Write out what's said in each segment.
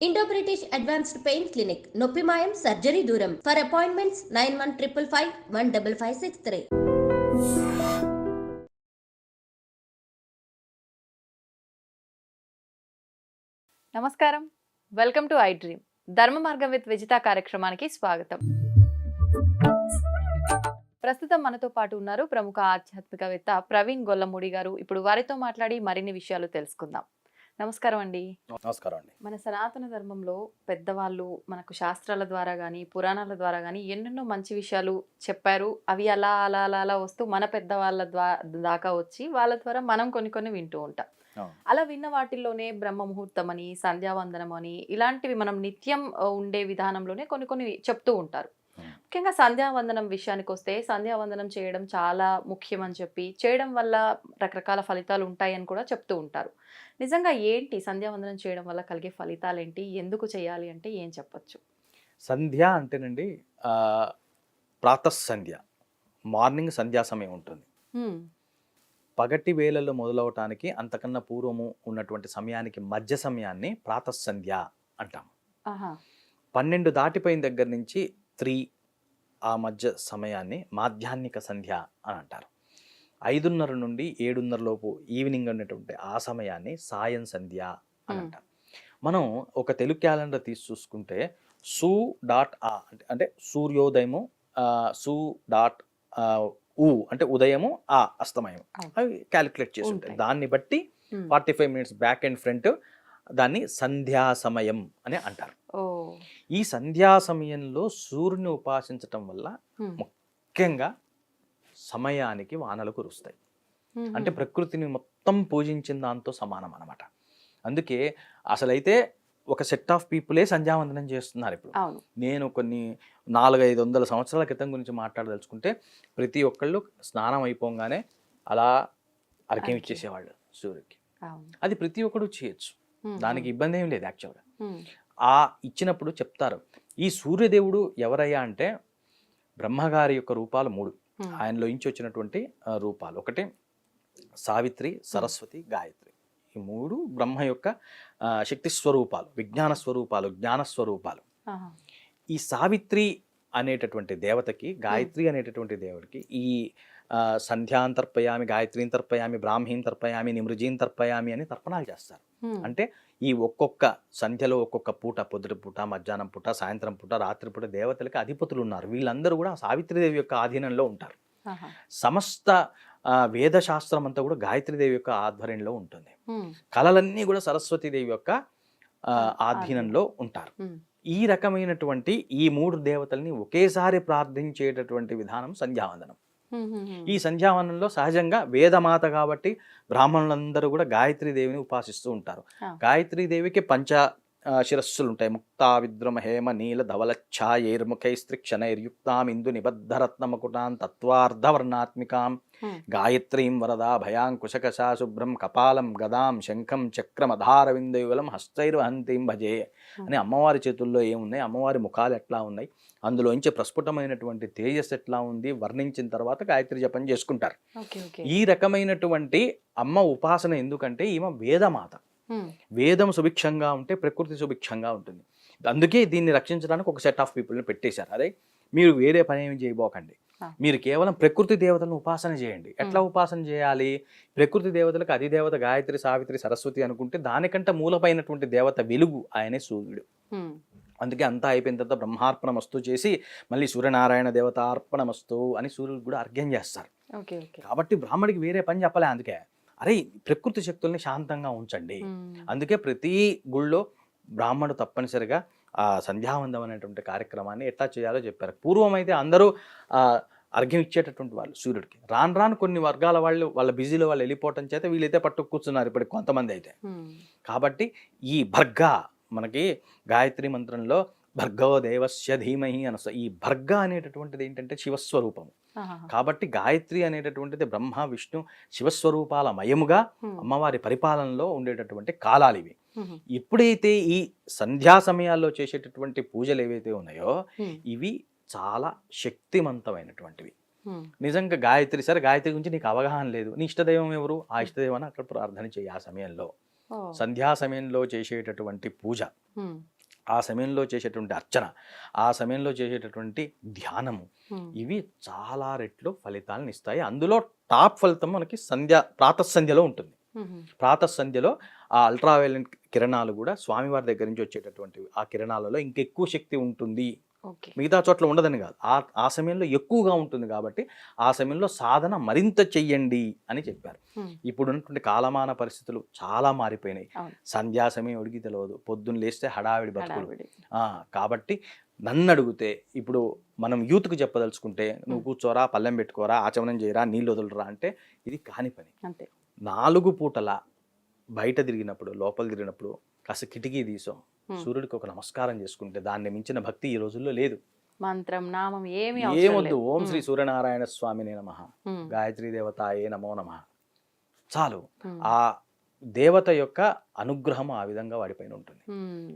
Indo British advanced pain clinic నొప్పి మాయం surgery దూరం. For appointments nine one triple five one double five six three నమస్కారం. Welcome to I dream ధర్మ మార్గం with Vijitha కార్యక్రమానికి స్వాగతం. ప్రస్తుతం మనతో పాటు ఉన్నారు ప్రముఖ ఆధ్యాత్మికవేత్త ప్రవీణ్ గొల్లమూడి గారు. ఇప్పుడు వారితో మాట్లాడి మరిన్ని విషయాలు తెలుసుకుందాం. నమస్కారం అండి నమస్కారం అండి మన సనాతన ధర్మంలో పెద్దవాళ్ళు మనకు శాస్త్రాల ద్వారా కానీ పురాణాల ద్వారా కానీ ఎన్నెన్నో మంచి విషయాలు చెప్పారు అవి అలా అలా అలా అలా వస్తూ మన పెద్దవాళ్ళ ద్వా దాకా వచ్చి వాళ్ళ ద్వారా మనం కొన్ని కొన్ని వింటూ ఉంటాం. అలా విన్న వాటిల్లోనే బ్రహ్మ ముహూర్తం అని సంధ్యావందనం అని ఇలాంటివి మనం నిత్యం ఉండే విధానంలోనే కొన్ని కొన్ని చెప్తూ ఉంటారు. ముఖ్యంగా సంధ్యావందనం విషయానికి వస్తే సంధ్యావందనం చేయడం చాలా ముఖ్యం అని చెప్పి చేయడం వల్ల రకరకాల ఫలితాలు ఉంటాయని కూడా చెప్తూ ఉంటారు. నిజంగా ఏంటి సంధ్యావందనం చేయడం వల్ల కలిగే ఫలితాలు ఏంటి ఎందుకు చేయాలి అంటే ఏం చెప్పొచ్చు? సంధ్య అంటేనండి ఆ, ప్రాతః సంధ్య మార్నింగ్ సంధ్యా సమయం ఉంటుంది. పగటి వేళల్లో మొదలవటానికి అంతకన్నా పూర్వము ఉన్నటువంటి సమయానికి మధ్య సమయాన్ని ప్రాతః సంధ్య అంటాం పన్నెండు దాటిపోయిన దగ్గర నుంచి త్రీ ఆ మధ్య సమయాన్ని మాధ్యాహ్నిక సంధ్య అని అంటారు ఐదున్నర నుండి ఏడున్నర లోపు ఈవినింగ్ ఉన్నటువంటి ఆ సమయాన్ని సాయం సంధ్య అని. అంటారు మనం ఒక తెలుగు క్యాలెండర్ తీసి చూసుకుంటే సు డాట్ ఆ అంటే అంటే సూర్యోదయము సు డాట్ ఉ అంటే ఉదయము ఆ అస్తమయం. అవి క్యాలిక్యులేట్ చేసి ఉంటాయి. దాన్ని బట్టి. Forty five minutes back and front దాన్ని సంధ్యా సమయం అని అంటారు ఓ ఈ సంధ్యా సమయంలో సూర్యుని ఉపాసించటం వల్ల. ముఖ్యంగా సమయానికి వానలు కురుస్తాయి. అంటే ప్రకృతిని మొత్తం పూజించిన దాంతో సమానం అన్నమాట అందుకే అసలైతే ఒక సెట్ ఆఫ్ పీపులే సంధ్యావందనం చేస్తున్నారు ఇప్పుడు నేను కొన్ని నాలుగైదు వందల సంవత్సరాల క్రితం గురించి మాట్లాడదలుచుకుంటే ప్రతి ఒక్కళ్ళు స్నానం అయిపోగానే అలా అర్ఘ్యం అర్ఘ్యం. ఇచ్చేసేవాళ్ళు సూర్యుడికి అది ప్రతి ఒక్కడు చేయొచ్చు. దానికి ఇబ్బంది ఏం లేదు యాక్చువల్గా. ఆ ఇచ్చినప్పుడు చెప్తారు. ఈ సూర్యదేవుడు ఎవరయ్యా అంటే బ్రహ్మగారి యొక్క రూపాలు మూడు. ఆయనలో ఇంచి వచ్చినటువంటి రూపాలు. ఒకటి సావిత్రి సరస్వతి గాయత్రి. ఈ మూడు బ్రహ్మ యొక్క శక్తి స్వరూపాలు విజ్ఞాన స్వరూపాలు జ్ఞాన స్వరూపాలు. ఈ సావిత్రి అనేటటువంటి దేవతకి గాయత్రి అనేటటువంటి దేవుడికి ఈ ఆ, సంధ్యాం తర్పయామి గాయత్రీం తర్పయామి బ్రాహ్మీం తర్పయామి నిమృజీం తర్పయామి అని తర్పణాలు చేస్తారు. అంటే ఈ ఒక్కొక్క సంధ్యలో ఒక్కొక్క పూట పొద్దుటి పూట మధ్యాహ్నం పూట సాయంత్రం పూట రాత్రి పూట దేవతలకి అధిపతులు ఉన్నారు వీళ్ళందరూ కూడా సావిత్రిదేవి యొక్క ఆధీనంలో ఉంటారు. సమస్త వేదశాస్త్రం అంతా కూడా గాయత్రీదేవి యొక్క ఆధ్వర్యంలో ఉంటుంది. కళలన్నీ కూడా సరస్వతీదేవి యొక్క ఆధీనంలో ఉంటారు. ఈ రకమైనటువంటి ఈ మూడు దేవతల్ని ఒకేసారి ప్రార్థించేటటువంటి విధానం సంధ్యావందనం. ఈ సంధ్యావనంలో సహజంగా వేదమాత కాబట్టి బ్రాహ్మణులందరూ కూడా గాయత్రీ దేవిని ఉపాసిస్తూ ఉంటారు. దేవికి పంచ శిరస్సులు ఉంటాయి ముక్తా విద్రుమ హేమ నీల ధవల ఛాయైర్ముఖైస్త్రిక్షణైర్యుక్తాం ఇందు నిబద్ధరత్నమకుటాం తత్వార్ధవర్ణాత్మికాం. గాయత్రీం వరదా భయాంకుశకశా శుభ్రం కపాలం గదాం శంఖం చక్రమధారవిందయుగలం హస్తైర్వహంతీం భజే అని అమ్మవారి చేతుల్లో ఏమున్నాయి? అమ్మవారి ముఖాలు ఎట్లా ఉన్నాయి? అందులోంచి ప్రస్ఫుటమైనటువంటి తేజస్ ఎట్లా ఉంది? వర్ణించిన తర్వాత గాయత్రి జపం చేసుకుంటారు. ఈ రకమైనటువంటి అమ్మ ఉపాసన ఎందుకంటే ఈమె వేదమాత. వేదం సుభిక్షంగా ఉంటే ప్రకృతి సుభిక్షంగా ఉంటుంది. అందుకే దీన్ని రక్షించడానికి ఒక సెట్ ఆఫ్ పీపుల్ని పెట్టేశారు. అదే మీరు వేరే పని ఏమి చేయబోకండి. ఆ. మీరు కేవలం ప్రకృతి దేవతలను ఉపాసన చేయండి. ఎట్లా ఉపాసన చేయాలి? ప్రకృతి దేవతలకు అధిదేవత గాయత్రి సావిత్రి సరస్వతి అనుకుంటే దానికంటే మూలపైనటువంటి దేవత వెలుగు ఆయనే సూర్యుడు. హ్మ్. అందుకే అంతా అయిపోయిన తర్వాత బ్రహ్మార్పణమస్తు చేసి మళ్ళీ సూర్యనారాయణ దేవత అర్పణమస్తు అని సూర్యుడు కూడా అర్ఘ్యం చేస్తారు. కాబట్టి బ్రాహ్మడికి వేరే పని చెప్పలే అందుకే. అరే ప్రకృతి శక్తుల్ని శాంతంగా ఉంచండి. అందుకే ప్రతి గుళ్ళో బ్రాహ్మణుడు తప్పనిసరిగా ఆ సంధ్యావందం అనేటువంటి కార్యక్రమాన్ని ఎట్లా చేయాలో చెప్పారు పూర్వం అయితే అందరూ అర్ఘ్యం ఇచ్చేటటువంటి వాళ్ళు సూర్యుడికి రాను రాను కొన్ని వర్గాల వాళ్ళు వాళ్ళ బిజీలో వాళ్ళు వెళ్ళిపోవటం చేత వీళ్ళైతే పట్టు కూర్చున్నారు ఇప్పుడు కొంతమంది అయితే. కాబట్టి ఈ భర్గ మనకి గాయత్రి మంత్రంలో భర్గో దేవస్య ధీమహి అని వస్తుంది ఈ భర్గ అనేటటువంటిది ఏంటంటే శివస్వరూపము. కాబట్టి గాయత్రి అనేటటువంటిది బ్రహ్మ విష్ణు శివస్వరూపాల మయముగా. అమ్మవారి పరిపాలనలో ఉండేటటువంటి కాలాలు ఇవి. ఎప్పుడైతే ఈ సంధ్యా సమయాల్లో చేసేటటువంటి పూజలు ఏవైతే ఉన్నాయో. ఇవి చాలా శక్తివంతమైనటువంటివి. నిజంగా గాయత్రి సరే గాయత్రి గురించి నీకు అవగాహన లేదు నీ ఇష్టదైవం ఎవరు ఆ ఇష్టదైవాన్ని అక్కడ ప్రార్థన చేయి ఆ సమయంలో. సంధ్యా సమయంలో చేసేటటువంటి పూజ ఆ సమయంలో చేసేటువంటి అర్చన ఆ సమయంలో చేసేటటువంటి ధ్యానము ఇవి చాలా రెట్లు ఫలితాలను ఇస్తాయి. అందులో టాప్ ఫలితం మనకి సంధ్య ప్రాతఃసంధ్యలో ఉంటుంది. ప్రాతఃసంధ్యలో ఆ అల్ట్రావైలెంట్ కిరణాలు కూడా స్వామివారి దగ్గర నుంచి వచ్చేటటువంటివి. ఆ కిరణాలలో ఇంకెక్కువ శక్తి ఉంటుంది. మిగతా చోట్ల ఉండదని కాదు. ఆ ఆ సమయంలో ఎక్కువగా ఉంటుంది కాబట్టి ఆ సమయంలో సాధన మరింత చెయ్యండి అని చెప్పారు. ఇప్పుడు ఉన్నటువంటి కాలమాన పరిస్థితులు చాలా మారిపోయినాయి. సంధ్యా సమయం ఉడికి తెలియదు పొద్దున్న లేస్తే హడావిడి బతుకులు. కాబట్టి నన్ను అడిగితే ఇప్పుడు మనం యూత్కి చెప్పదలుచుకుంటే నువ్వు కూర్చోరా పల్లెం పెట్టుకోరా ఆచమనం చేయరా నీళ్ళు వదులురా అంటే ఇది కాని పని. అంతే. నాలుగు పూటల బయట తిరిగినప్పుడు లోపల తిరిగినప్పుడు కాస్త కిటికీ తీసో. సూర్యుడికి ఒక నమస్కారం చేసుకుంటే దాన్ని మించిన భక్తి ఈ రోజుల్లో లేదు. మంత్రం నామం ఏమి ఏమొద్దు? ఓం శ్రీ సూర్యనారాయణ స్వామినే నమ. గాయత్రి దేవతాయే నమో నమ. చాలు. ఆ దేవత యొక్క అనుగ్రహం ఆ విధంగా వాడిపైన ఉంటుంది.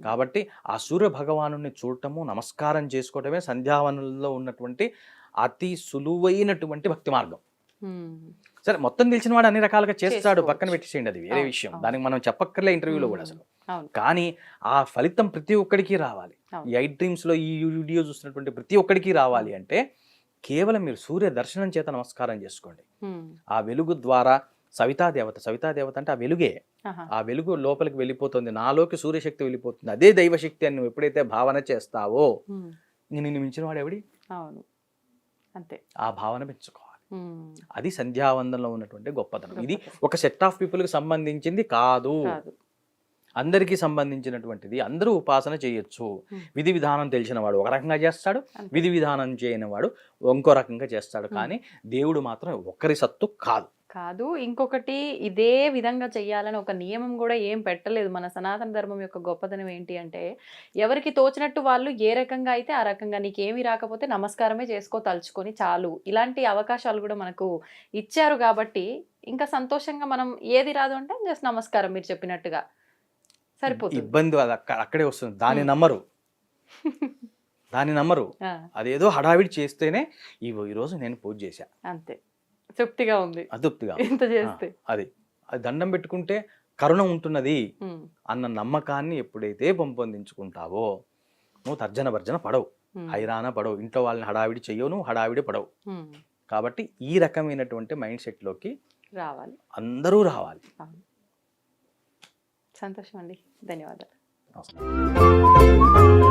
కాబట్టి ఆ సూర్య భగవాను చూడటము నమస్కారం చేసుకోవటమే సంధ్యావనంలో ఉన్నటువంటి అతి సులువైనటువంటి భక్తి మార్గం. సరే మొత్తం తెలిసిన వాడు అన్ని రకాలుగా చేస్తాడు. పక్కన పెట్టేసేయండి అది వేరే విషయం. దానికి మనం చెప్పక్కర్లే ఇంటర్వ్యూలో కూడా అసలు. కానీ ఆ ఫలితం ప్రతి ఒక్కడికి రావాలి. ఈ ఐట్ డ్రీమ్స్లో ఈ వీడియో చూస్తున్నటువంటి ప్రతి ఒక్కడికి రావాలి అంటే కేవలం మీరు సూర్య దర్శనం చేత నమస్కారం చేసుకోండి. ఆ వెలుగు ద్వారా సవితా దేవత సవితా దేవత అంటే ఆ వెలుగే. ఆ వెలుగు లోపలికి వెళ్ళిపోతుంది. నాలోకి సూర్యశక్తి వెళ్ళిపోతుంది. అదే దైవశక్తి అని నువ్వు ఎప్పుడైతే భావన చేస్తావో నిన్ను మించిన వాడు ఎవడి? అవును. అంతే. ఆ భావన పెంచుకోవాలి. అది సంధ్యావందనలో ఉన్నటువంటి గొప్పతనం. ఇది. ఒక సెట్ ఆఫ్ పీపుల్కి సంబంధించింది కాదు. అందరికీ సంబంధించినటువంటిది అందరూ ఉపాసన చేయొచ్చు. విధి విధానం తెలిసిన వాడు ఒక రకంగా చేస్తాడు. విధి విధానం చేయని వాడు ఇంకో రకంగా చేస్తాడు. కానీ దేవుడు మాత్రం ఒక్కరి సత్తు కాదు. కాదు. ఇంకొకటి ఇదే విధంగా చెయ్యాలని ఒక నియమం కూడా ఏం పెట్టలేదు. మన సనాతన ధర్మం యొక్క గొప్పతనం ఏంటి అంటే ఎవరికి తోచినట్టు వాళ్ళు ఏ రకంగా అయితే ఆ రకంగా నీకేమీ రాకపోతే నమస్కారమే చేసుకో తలుచుకొని చాలు. ఇలాంటి అవకాశాలు కూడా మనకు ఇచ్చారు కాబట్టి ఇంకా సంతోషంగా మనం ఏది రాదు అంటే జస్ట్ నమస్కారం మీరు చెప్పినట్టుగా. సరిపోతుంది. ఇబ్బంది అది అక్క- అక్కడే వస్తుంది. Hmm. నమ్మరు. దాన్ని నమ్మరు. అదేదో హడావిడి చేస్తేనే ఇవో ఈరోజు నేను పూజ చేశా. అంతే. తృప్తిగా ఉంది. అతృప్తిగా ఇంత చేస్తే. అది. అది దండం పెట్టుకుంటే కరుణ ఉంటున్నది. అన్న నమ్మకాన్ని ఎప్పుడైతే పెంపొందించుకుంటావో నువ్వు తర్జన భర్జన పడవు. హైరాణ పడవు. ఇంట్లో వాళ్ళని హడావిడి చెయ్యవు నువ్వు హడావిడి పడవు. కాబట్టి ఈ రకమైనటువంటి మైండ్ సెట్లోకి రావాలి. అందరూ రావాలి. సంతోషం అండి. ధన్యవాదాలు.